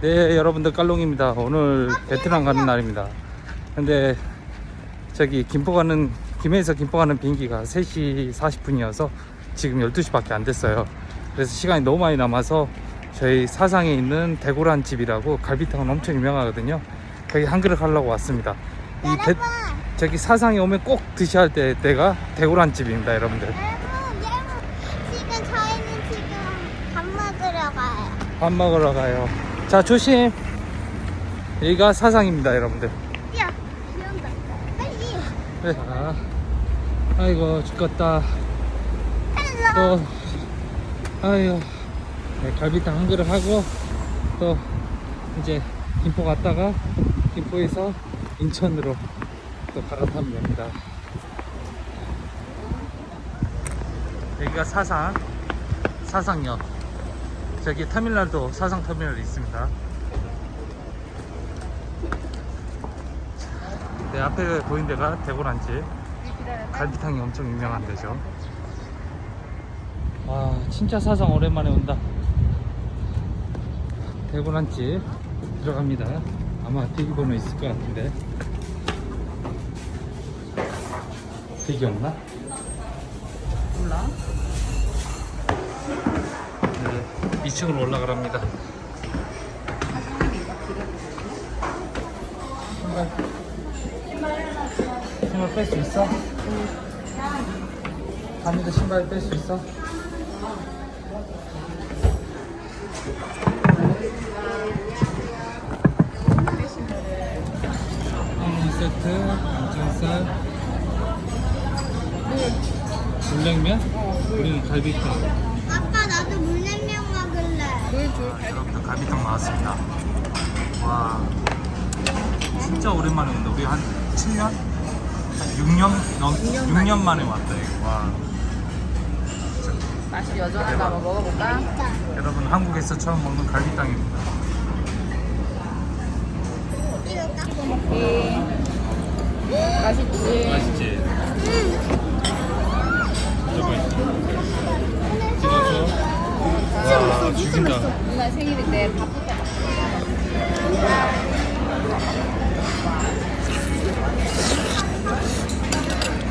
네 여러분들 깔롱입니다. 오늘 베트남 가는 날입니다. 근데 저기 김포 가는 김해에서 김포 가는 비행기가 3시 40분이어서 지금 12시 밖에 안 됐어요. 그래서 시간이 너무 많이 남아서 저희 사상에 있는 대구란 집이라고 갈비탕은 엄청 유명하거든요. 거기 한 그릇 하려고 왔습니다. 이 배, 저기 사상에 오면 꼭 드셔야 할 때, 때가 대구란 집입니다 여러분들. 여러분, 여러분. 지금 저희는 지금 밥 먹으러 가요. 밥 먹으러 가요 자 조심 여기가 사상입니다 여러분들 야, 비 온다. 빨리. 네. 자, 아이고 죽겠다 헬로. 또 아유 네, 갈비탕 한 그릇 하고 또 이제 김포 갔다가 김포에서 인천으로 또 갈아타면 됩니다 여기가 사상 사상역 저기 터미널도 사상 터미널이 있습니다. 내 앞에 보이는 데가 대구란집 갈비탕이 엄청 유명한 데죠. 와 진짜 사상 오랜만에 온다. 대구란집 들어갑니다. 아마 대기번호 있을 것 같은데. 대기 없나? 몰라. 네 2층으로 올라가랍니다 신발 신발 뺄 수 있어? 다니도 신발 뺄 수 있어? 한 세트, 안전살, 물냉면, 우리는 갈비탕. 아빠 나도 물냉면 먹을래. 여러분들 갈비탕 나왔습니다. 와, 진짜 오랜만에 온다. 우리 한 7년? 한 6년? 넘, 6년, 만에 왔다, 이거. 와. 맛이 여전한가 한번 먹어볼까? 여러분, 한국에서 처음 먹는 갈비탕입니다. 예. 맛있지? 와, 죽인다. 누나 생일인데 밥부터.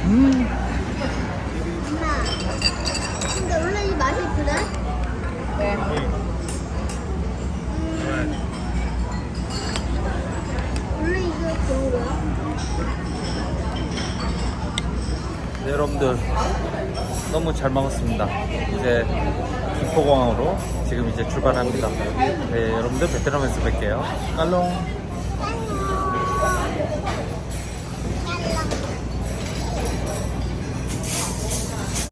음, 네, 여러분들 너무 잘 먹었습니다. 이제 김포공항으로 지금 이제 출발합니다. 네, 여러분들 베트남에서 뵐게요. 안녕.